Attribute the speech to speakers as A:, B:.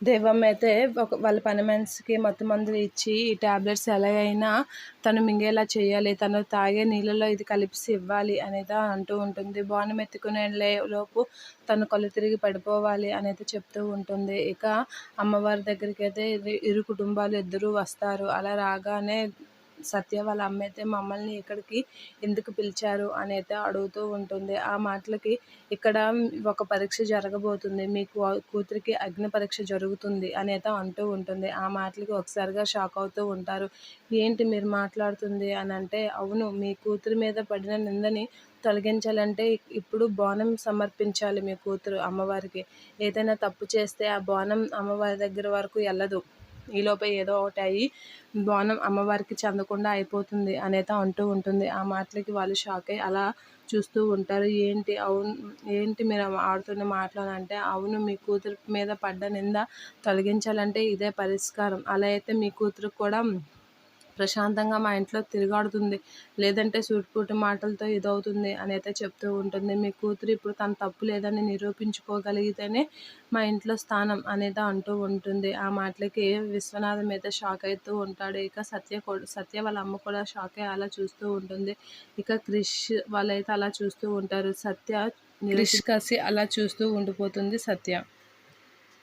A: దేవం అయితే ఒక వాళ్ళ పని మనిషికి మత్తు మందులు ఇచ్చి ఈ టాబ్లెట్స్ ఎలాగైనా తను మింగేలా చేయాలి. తను తాగే నీళ్ళలో ఇది కలిపి ఇవ్వాలి అనేది అంటూ ఉంటుంది. బాణం ఎత్తుకునే లే- లోపు తను కళ్ళు తిరిగి పడిపోవాలి అనేది చెప్తూ ఉంటుంది. ఇక అమ్మవారి దగ్గరికి అయితే ఇరు- ఇరు కుటుంబాలు ఇద్దరూ వస్తారు. అలా రాగానే సత్య వాళ్ళ అమ్మ అయితే మమ్మల్ని ఇక్కడికి ఎందుకు పిలిచారు అని అయితే అడుగుతూ ఉంటుంది. ఆ మాటలకి ఇక్కడ ఒక పరీక్ష జరగబోతుంది. మీ కూతురికి అగ్ని పరీక్ష జరుగుతుంది అని అయితే అంటూ ఉంటుంది. ఆ మాటలకి ఒకసారిగా షాక్ అవుతూ ఉంటారు. ఏంటి మీరు మాట్లాడుతుంది? అని అంటే అవును మీ కూతురి మీద పడిన నిందని తొలగించాలంటే ఇప్పుడు బోనం సమర్పించాలి మీ కూతురు అమ్మవారికి. ఏదైనా తప్పు చేస్తే ఆ బోనం అమ్మవారి దగ్గర వరకు వెళ్ళదు ఈలోపే ఏదో ఒకటి అయ్యి బోనం అమ్మవారికి చెందకుండా అయిపోతుంది అనేత అంటూ ఉంటుంది. ఆ మాటలకి వాళ్ళు షాక్ అయ్యి అలా చూస్తూ ఉంటారు. ఏంటి? అవును ఏంటి మీరు ఆడుతున్న మాటలు అంటే అవును మీ కూతురు మీద పడ్డ నింద తొలగించాలంటే ఇదే పరిష్కారం. అలా అయితే మీ కూతురు కూడా ప్రశాంతంగా మా ఇంట్లో తిరిగాడుతుంది. లేదంటే సూటిపూటి మాటలతో ఇదవుతుంది అని అయితే చెప్తూ ఉంటుంది. మీ కూతురు ఇప్పుడు తన తప్పు లేదని నిరూపించుకోగలిగితేనే మా ఇంట్లో స్థానం అనేది అంటూ ఉంటుంది. ఆ మాటలకి విశ్వనాథం అయితే షాక్ అవుతూ ఉంటాడు. ఇక సత్య కూడా సత్య వాళ్ళ అమ్మ కూడా షాక్ అయ్యి అలా చూస్తూ ఉంటుంది. ఇక క్రిష్ వాళ్ళైతే అలా చూస్తూ ఉంటారు. సత్య క్రిష్ కసి అలా చూస్తూ ఉండిపోతుంది సత్య.